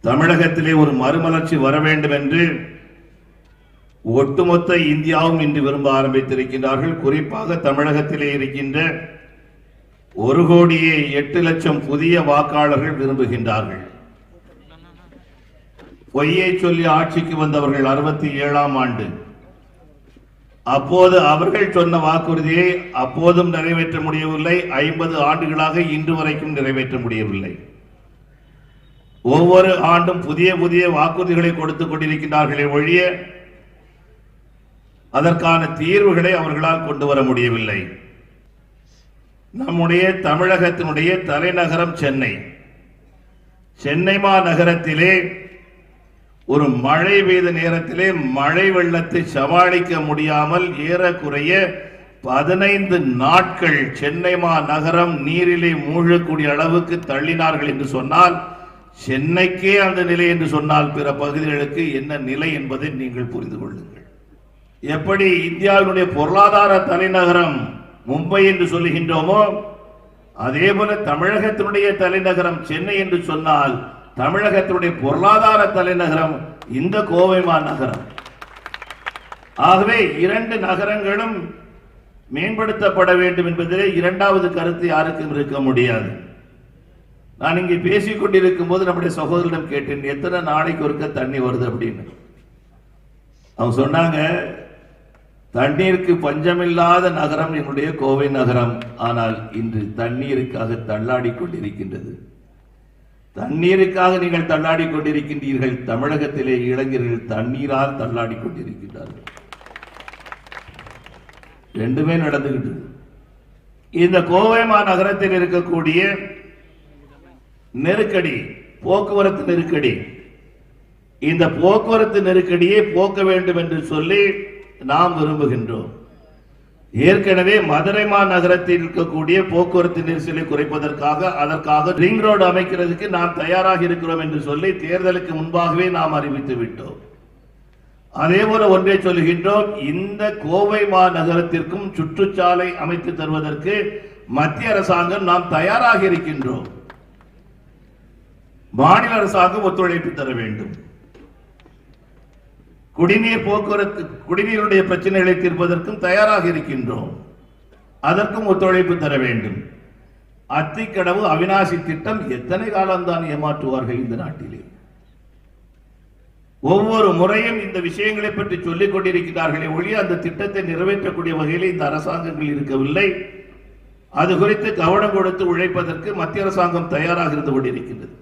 தமிழகத்திலே ஒரு மறுமலர்ச்சி வர வேண்டும் என்று ஒட்டுமொத்த இந்தியாவும் இன்று விரும்ப ஆரம்பித்திருக்கின்றார்கள். குறிப்பாக தமிழகத்திலே இருக்கின்ற ஒரு கோடியே எட்டு லட்சம் புதிய வாக்காளர்கள் விரும்புகின்றார்கள். பொய்யை சொல்லி ஆட்சிக்கு வந்தவர்கள் அறுபத்தி ஏழாம் ஆண்டு. அப்போது அவர்கள் சொன்ன வாக்குறுதியை அப்போதும் நிறைவேற்ற முடியவில்லை. ஐம்பது ஆண்டுகளாக இன்று வரைக்கும் நிறைவேற்ற முடியவில்லை. ஒவ்வொரு ஆண்டும் புதிய புதிய வாக்குறுதிகளை கொடுத்துக் கொண்டிருக்கிறார்களே ஒழிய அதற்கான தீர்வுகளை அவர்களால் கொண்டு வர முடியவில்லை. நம்முடைய தமிழகத்தினுடைய தலைநகரம் சென்னை. சென்னை மாநகரத்திலே ஒரு மழை பெய்த நேரத்திலே மழை வெள்ளத்தை சமாளிக்க முடியாமல் ஏறக்குறைய பதினைந்து நாட்கள் சென்னை மாநகரம் நீரிலே மூழ்கக்கூடிய அளவுக்கு தள்ளினார்கள் என்று சொன்னால் சென்னைக்கே அந்த நிலை என்று சொன்னால் பிற பகுதிகளுக்கு என்ன நிலை என்பதை நீங்கள் புரிந்து கொள்ளுங்கள். எப்படி இந்தியாவினுடைய பொருளாதார தலைநகரம் மும்பை என்று சொல்லுகின்றோமோ அதே போல தமிழகத்தினுடைய தலைநகரம் சென்னை என்று சொன்னால் தமிழகத்தினுடைய பொருளாதார தலைநகரம் இந்த கோவை மாநகரம். ஆகவே இரண்டு நகரங்களும் மேம்படுத்தப்பட வேண்டும் என்பதிலே இரண்டாவது கருத்து யாருக்கும் இருக்க முடியாது. நான் இங்கே பேசிக் கொண்டிருக்கும் போது நம்முடைய சகோதரிடம் கேட்டேன் எத்தனை நாளைக்கு ஒருக்க தண்ணி வருது? அப்படின்னு. அவங்க சொன்னாங்க தண்ணீருக்கு பஞ்சமில்லாத நகரம் என்னுடைய கோவை நகரம். ஆனால் இன்று தண்ணீருக்காக தள்ளாடி கொண்டிருக்கின்றது தண்ணீருக்காக நீங்கள் தள்ளாடி கொண்டிருக்கின்றீர்கள் தமிழகத்திலே இளைஞர்கள் தண்ணீரால் தள்ளாடி கொண்டிருக்கின்றார்கள் ரெண்டுமே நடந்துகிட்டு இந்த கோவை மாநகரத்தில் இருக்கக்கூடிய நெருக்கடி போக்குவரத்து நெருக்கடி. இந்த போக்குவரத்து நெருக்கடியை போக்க வேண்டும் என்று சொல்லி நாம் விரும்புகின்றோம். ஏற்கனவே மதுரை மாநகரத்தில் இருக்கக்கூடிய போக்குவரத்து நெரிசலை குறைப்பதற்காக அதற்காக ரிங் ரோடு அமைக்கிறதுக்கு நாம் தயாராக இருக்கிறோம் என்று சொல்லி தேர்தலுக்கு முன்பாகவே நாம் அறிவித்து விட்டோம். அதே போல ஒன்றை சொல்கின்றோம் இந்த கோவை மாநகரத்திற்கும் சுற்றுச்சாலை அமைத்து தருவதற்கு மத்திய அரசாங்கம் நாம் தயாராக இருக்கின்றோம். மாநில அரசாங்கம் ஒத்துழைப்பு தர வேண்டும். குடிநீர் போக்குவரத்து குடிநீருடைய பிரச்சனைகளை தீர்ப்பதற்கும் தயாராக இருக்கின்றோம். அதற்கும் ஒத்துழைப்பு தர வேண்டும். அத்திக்கடவு அவினாசி திட்டம் எத்தனை காலம்தான் ஏமாற்றுவார்கள் இந்த நாட்டிலே? ஒவ்வொரு முறையும் இந்த விஷயங்களை பற்றி சொல்லிக் கொண்டிருக்கிறார்களே ஒழிய அந்த திட்டத்தை நிறைவேற்றக்கூடிய வகையில் இந்த அரசாங்கங்கள் இருக்கவில்லை. அது குறித்து கவனம் கொடுத்து உழைப்பதற்கு மத்திய அரசாங்கம் தயாராக இருந்து கொண்டிருக்கின்றது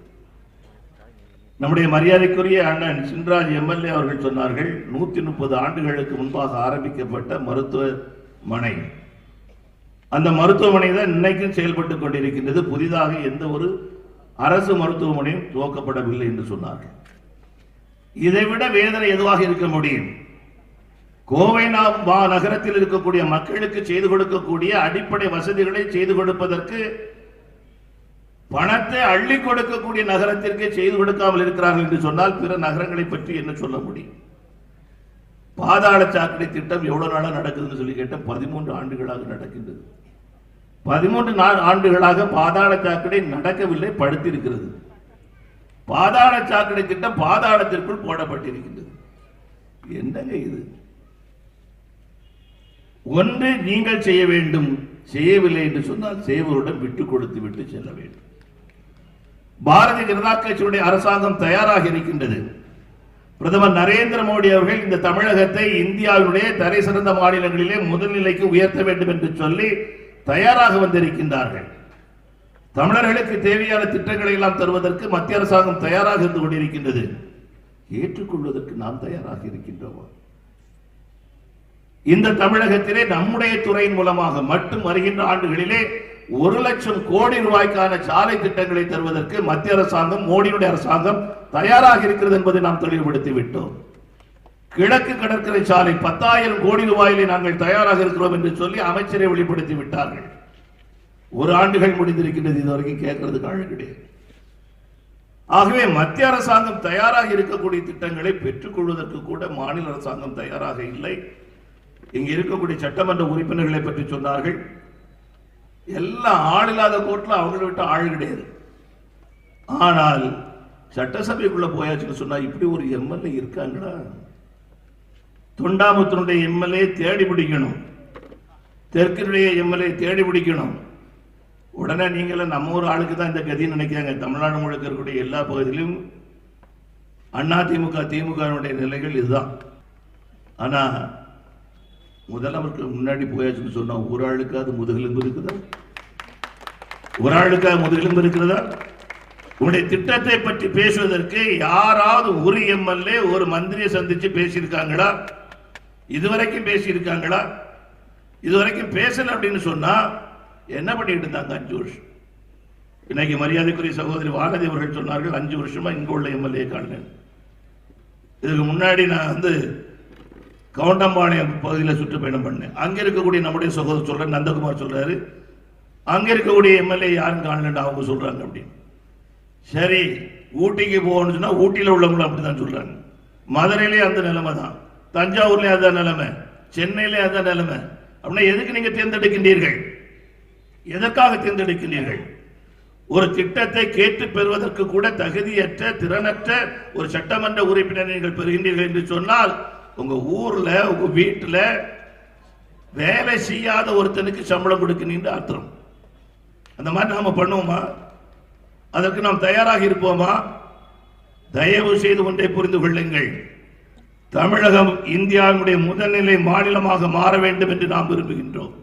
நம்முடைய மரியாதைக்குரிய அண்ணன் சின்ராஜ் எம்எல்ஏ அவர்கள் சொன்னார்கள் நூத்தி முப்பது ஆண்டுகளுக்கு முன்பாக ஆரம்பிக்கப்பட்ட மருத்துவமனை. அந்த மருத்துவமனை தான் இன்னைக்கும் செயல்பட்டு கொண்டிருக்கின்றது. புதிதாக எந்த ஒரு அரசு மருத்துவமனையும் துவக்கப்படவில்லை என்று சொன்னார்கள். இதைவிட வேதனை எதுவாக இருக்க முடியும்? கோவை நகரத்தில் இருக்கக்கூடிய மக்களுக்கு செய்து கொடுக்கக்கூடிய அடிப்படை வசதிகளை செய்து கொடுப்பதற்கு பணத்தை அள்ளி கொடுக்கக்கூடிய நகரத்திற்கே செய்து கொடுக்காமல் இருக்கிறார்கள் என்று சொன்னால் பிற நகரங்களை பற்றி என்ன சொல்ல முடியும்? பாதாள சாக்கடை திட்டம் எவ்வளவு நாளாக நடக்குதுன்னு சொல்லி கேட்ட பதிமூன்று ஆண்டுகளாக நடக்கின்றது. பதிமூன்று நா- ஆண்டுகளாக பாதாள சாக்கடை நடக்கவில்லை படுத்திருக்கிறது. பாதாள சாக்கடை திட்டம் பாதாளத்திற்குள் போடப்பட்டிருக்கின்றது. என்னங்க இது? ஒன்று நீங்கள் செய்ய வேண்டும். செய்யவில்லை என்று சொன்னால் செய்வருடன் விட்டு கொடுத்து விட்டு செல்ல வேண்டும். பாரதிய ஜனதா கட்சியுடைய அரசாங்கம் தயாராக இருக்கின்றது. பிரதமர் நரேந்திர மோடி அவர்கள் இந்த தமிழகத்தை இந்தியாவினுடைய தரை சிறந்த மாநிலங்களிலே முதல்நிலைக்கு உயர்த்த வேண்டும் என்று சொல்லி தயாராக வந்திருக்கின்றார்கள். தமிழர்களுக்கு தேவையான திட்டங்களை எல்லாம் தருவதற்கு மத்திய அரசாங்கம் தயாராக இருந்து கொண்டிருக்கின்றது. ஏற்றுக்கொள்வதற்கு நாம் தயாராக இருக்கின்றோம்? இந்த தமிழகத்திலே நம்முடைய துறையின் மூலமாக மட்டும் வருகின்ற ஆண்டுகளிலே ஒரு லட்சம் கோடி ரூபாய்க்கான சாலை திட்டங்களை தருவதற்கு மத்திய அரசாங்கம் மோடியுடைய அரசாங்கம் தயாராக இருக்கிறது என்பதை நாம் தெளிவுபடுத்தி விட்டோம். கிழக்கு கடற்கரை சாலை பத்தாயிரம் கோடி ரூபாயிலே நாங்கள் தயாராக இருக்கிறோம் என்று சொல்லி அமைச்சரை வெளிப்படுத்தி விட்டார்கள். ஒரு ஆண்டுகள் முடிந்திருக்கின்றது இதுவரைக்கும் கேட்கறதுக்கு ஆள் கிடையாது. ஆகவே மத்திய அரசாங்கம் தயாராக இருக்கக்கூடிய திட்டங்களை பெற்றுக்கொள்வதற்கு கூட மாநில அரசாங்கம் தயாராக இல்லை. இங்கு இருக்கக்கூடிய சட்டமன்ற உறுப்பினர்களை பற்றி சொன்னார்கள். எல்லாம் ஆள் இல்லாத கோர்ட்ல அவங்கள விட்டு ஆள் கிடையாது. ஆனால் சட்டசபைக்குள்ள போயாச்சுன்னு சொன்னா இப்படி ஒரு எம்எல்ஏ இருக்காங்களா தொண்டாமுத்தனுடைய எம்எல்ஏ தேடி பிடிக்கணும். தெற்கினுடைய எம்எல்ஏ தேடி பிடிக்கணும். உடனே நீங்களும் நம்ம ஊர் ஆளுக்கு தான் இந்த கதின்னு நினைக்கிறாங்க. தமிழ்நாடு முழுக்க இருக்கக்கூடிய எல்லா பகுதியிலும் அண்ணா திமுக திமுகவினுடைய நிலைகள் இதுதான். ஆனால் முதலமைச்சர் முன்னாடி போயாச்சுன்னு சொன்னா ஒரு ஆளுக்கு அது முதுகெலும்பு இருக்குதா? ஒரு ஆளுக்கு அது முதுகெலும்பு இருக்கிறதா உங்களுடைய திட்டத்தை பற்றி பேசுவதற்கு யாராவது ஒரு எம்எல்ஏ ஒரு மந்திரியை சந்திச்சு பேசியிருக்காங்களா? இதுவரைக்கும் பேசியிருக்காங்களா? இதுவரைக்கும் பேசல அப்படின்னு சொன்னா என்ன பண்ணிட்டு இருந்தாங்க அஞ்சு வருஷம்? இன்னைக்கு மரியாதைக்குரிய சகோதரி வானதி அவர்கள் சொன்னார்கள் அஞ்சு வருஷமா இங்க உள்ள எம்எல்ஏ காணேன் இதுக்கு முன்னாடி நான் வந்து கவுண்டம்பாளையம் பகுதியில் சுற்றுப்பயணம் பண்ணேன் அங்கே இருக்கக்கூடிய நம்முடைய சகோதரர் சொல்ற நந்தகுமார் சொல்றாரு. அங்கே இருக்கக்கூடிய எம்எல்ஏ யாரும் காணலன்னு அவங்க சொல்றாங்க அப்படின்னு. சரி ஊட்டிக்கு போகணும்னு சொன்னால் ஊட்டியில் உள்ளவங்களும் அப்படிதான் சொல்றாங்க. மதுரையிலே அந்த நிலைமை தான். தஞ்சாவூர்லேயே அதான் நிலைமை. சென்னையிலே அதான் நிலைமை. அப்படின்னா எதுக்கு நீங்கள் தேர்ந்தெடுக்கின்றீர்கள்? எதற்காக தேர்ந்தெடுக்கின்றீர்கள்? ஒரு திட்டத்தை கேட்டு பெறுவதற்கு கூட தகுதியற்ற திறனற்ற ஒரு சட்டமன்ற உறுப்பினர் நீங்கள் பெறுகின்றீர்கள் என்று சொன்னால் உங்க ஊர்ல உங்க வீட்டுல வேலை செய்யாத ஒருத்தனுக்கு சம்பளம் கொடுக்கணும்னு அர்த்தம். அந்த மாதிரி நாம பண்ணுவோமா? அதற்கு நாம் தயாராக இருப்போமா? தயவு செய்து ஒன்றை புரிந்து கொள்ளுங்கள். தமிழகம் இந்தியாவினுடைய முதல்நிலை மாநிலமாக மாற வேண்டும் என்று நாம் விரும்புகின்றோம்.